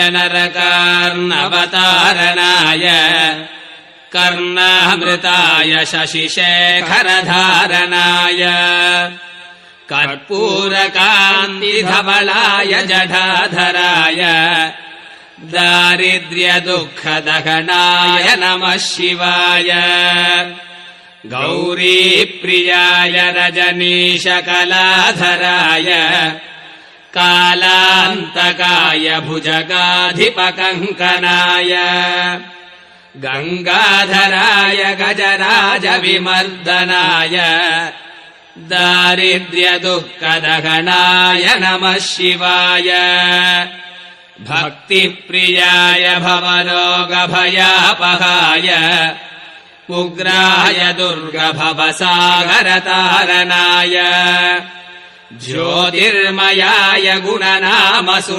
नरकार्णवतारणाय कर्णामृताय शशिशेखरधारणाय कर्पूरकान्तिधवलाय जठाधराय दारिद्र्यदुःखदहनाय नमः शिवाय गौरीप्रियाय रजनीशकलाधराय कालान्तकाय भुजगाधिपकङ्कनाय गङ्गाधराय गजराजविमर्दनाय दारिद्र्यदुःखदहनाय नमः शिवाय भक्तिप्रियाय भवरोगभयापहाय उग्राय दुर्गभवसागरतारणाय ज्योतिर्मयाय गुणनामसुनृत्यकाय